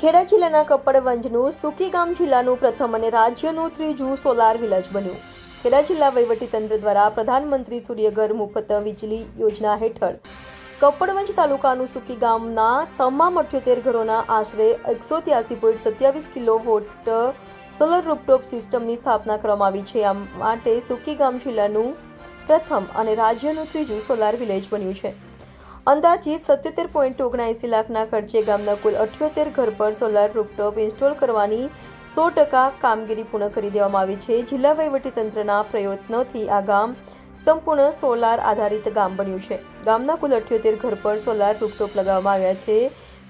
ખેડા જિલ્લાના કપડવંજનું સુકીગામ જિલ્લાનું પ્રથમ અને રાજ્યનું ત્રીજું સોલાર વિલેજ બન્યું. ખેડા જિલ્લા વહીવટીતંત્ર દ્વારા પ્રધાનમંત્રી સૂર્યઘર મુફત વીજળી યોજના હેઠળ કપડવંજ તાલુકાનું સુકી ગામના તમામ અઠ્યોતેર ઘરોના આશરે એકસો ત્યાસી પોઈન્ટ સત્યાવીસ કિલો વોટ સોલર રૂપટોપ સિસ્ટમની સ્થાપના કરવામાં આવી છે. આ માટે સુકીગામ જિલ્લાનું પ્રથમ અને રાજ્યનું ત્રીજું સોલાર વિલેજ બન્યું છે. અંદાજિત સત્યોતેર પોઈન્ટ ઓગણએંસી લાખના ખર્ચે ગામના કુલ અઠ્યોતેર ઘર પર સોલાર રૂપટોપ ઇન્સ્ટોલ કરવાની સો ટકા કામગીરી પૂર્ણ કરી દેવામાં આવી છે. જિલ્લા વહીવટીતંત્રના પ્રયત્નોથી આ ગામ સંપૂર્ણ સોલાર આધારિત ગામ બન્યું છે. ગામના કુલ અઠ્યોતેર ઘર પર સોલાર રૂપટોપ લગાવવામાં આવ્યા છે.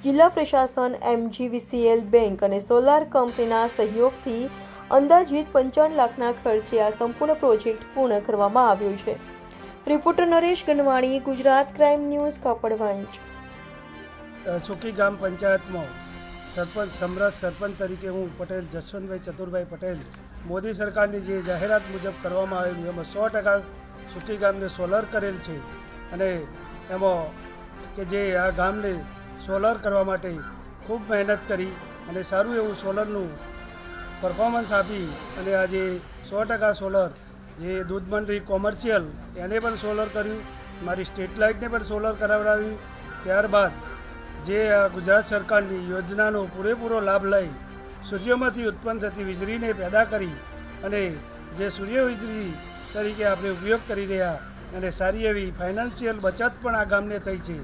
જિલ્લા પ્રશાસન, એમજીવીસીએલ બેંક અને સોલાર કંપનીના સહયોગથી અંદાજિત પંચાવન લાખના ખર્ચે આ સંપૂર્ણ પ્રોજેક્ટ પૂર્ણ કરવામાં આવ્યો છે. Reporter Naresh Ganwani Gujarat crime news Kapadvanj. સુખી ગામ પંચાયતમાં સરપંચ સમરસ સરપંચ તરીકે હું પટેલ, જસવંતભાઈ ચતુરભાઈ પટેલ, મોદી સરકારની જે જાહેરાત મુજબ કરવામાં આવેલું, એમાં સો ટકા સુખી ગામને સોલર કરેલ છે અને એમાં કે જે આ ગામને સોલર કરવા માટે ખૂબ મહેનત કરી અને સારું એવું સોલરનું પરફોર્મન્સ આપી અને આજે સો ટકા સોલર જે દૂધ મંડળી કોમર્શિયલ, એને પણ સોલર કર્યું. મારી સ્ટ્રીટ લાઇટને પણ સોલર કરાવડાવ્યું. ત્યારબાદ જે ગુજરાત સરકારની યોજનાનો પૂરેપૂરો લાભ લઈ સૂર્યમાંથી ઉત્પન્ન થતી વીજળીને પેદા કરી અને જે સૂર્ય વીજળી તરીકે આપણે ઉપયોગ કરી રહ્યા અને સારી એવી ફાઇનાન્શિયલ બચત પણ આ ગામને થઈ છે.